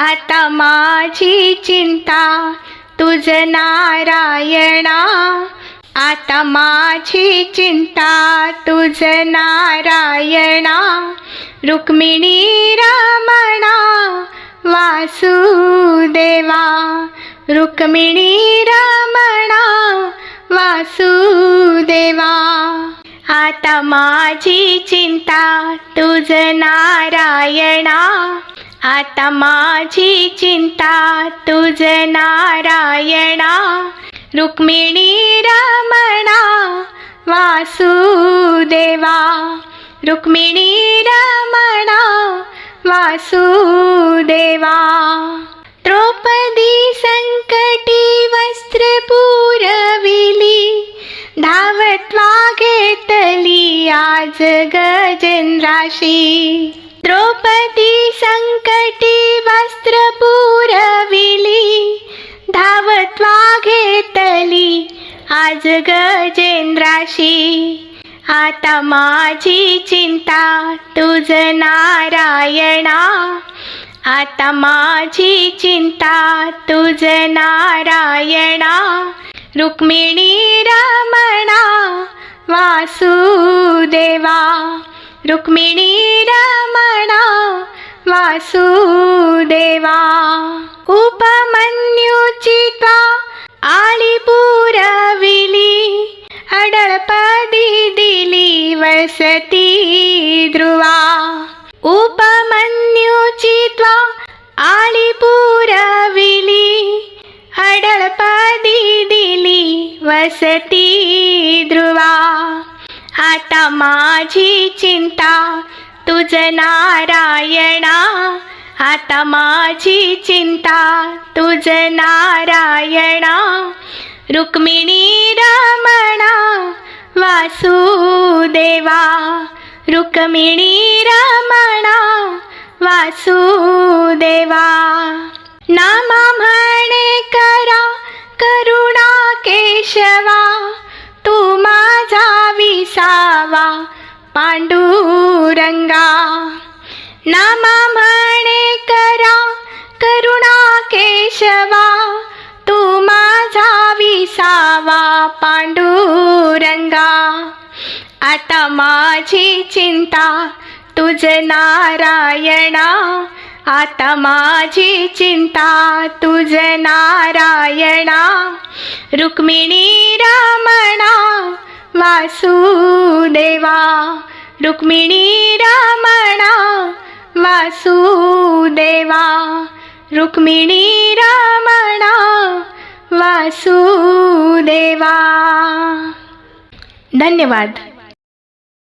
आता माझी चिंता तुझ नारायणा. आता माझी चिंता तुझ नारायणा. रुक्मिणी रमणा वासुदेवा. रुक्मिणी रमणा वासुदेवा. आता माझी चिंता तुझ नारायणा. आता माझी चिंता तुझ नारायणा रुक्मिणी रमणा वासुदेवा. रुक्मिणी रमणा वासुदेवा. द्रौपदी संकटी वस्त्र पुरविली धावत्वा घेतली आज गजेंद्राशी. द्रौपदी संकटी वस्त्र पुरविली धावत्वा घेतली आज गजेंद्राशी. आता माझी चिंता तुझ नारायणा. आता माझी चिंता तुझ नारायणा. रुक्मिणी रमणा वासुदेवा. రుక్మిణీ రమణ వాసుదేవా ఉపమన్యుచిత ఆళిపూరవిలి అడళపది దిలి వసతి ధ్రువా ఉపమన్యుచిత ఆళిపూరవిలి అడళపది దిలి వసతి ధ్రువా. अडळपदी माझी चिंता तुझ नारायणा. आता माझी चिंता तुझ नारायणा. रुक्मिणी रमणा वासुदेवा. रुक्मिणी रमणा वासुदेवा. नामा पांडुरंगा नामा म्हणे करा करुणा केशवा तू माझा विसावा पांडुरंगा. आता माझी चिंता तुझ नारायणा आता माझी चिंता तुझ नारायणा. रुक्मिणी रमणा वासुदेवा रुक्मिणी रमणा वासुदेवा रुक्मिणी रमणा वासुदेवा धन्यवाद.